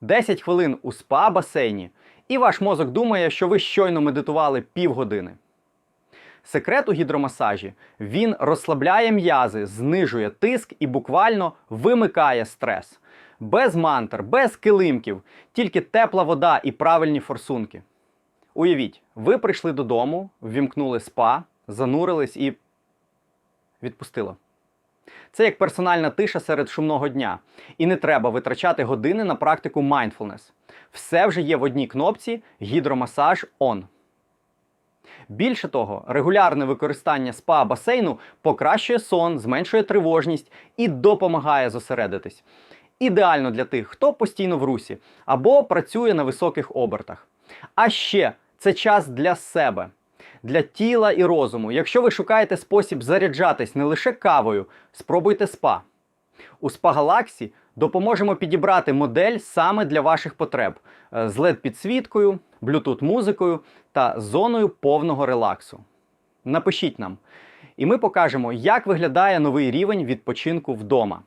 10 хвилин у спа-басейні, і ваш мозок думає, що ви щойно медитували півгодини. Секрет у гідромасажі він розслабляє м'язи, знижує тиск і буквально вимикає стрес. Без мантр, без килимків, тільки тепла вода і правильні форсунки. Уявіть, ви прийшли додому, ввімкнули спа, занурились і відпустило. Це як персональна тиша серед шумного дня. І не треба витрачати години на практику mindfulness. Все вже є в одній кнопці гідромасаж ON. Більше того, регулярне використання спа басейну покращує сон, зменшує тривожність і допомагає зосередитись. Ідеально для тих, хто постійно в русі або працює на високих обертах. А ще це час для себе, для тіла і розуму. Якщо ви шукаєте спосіб заряджатись не лише кавою, спробуйте спа. У Spa Galaxy допоможемо підібрати модель саме для ваших потреб е, з LED-підсвіткою, Bluetooth-музикою та зоною повного релаксу. Напишіть нам, і ми покажемо, як виглядає новий рівень відпочинку вдома.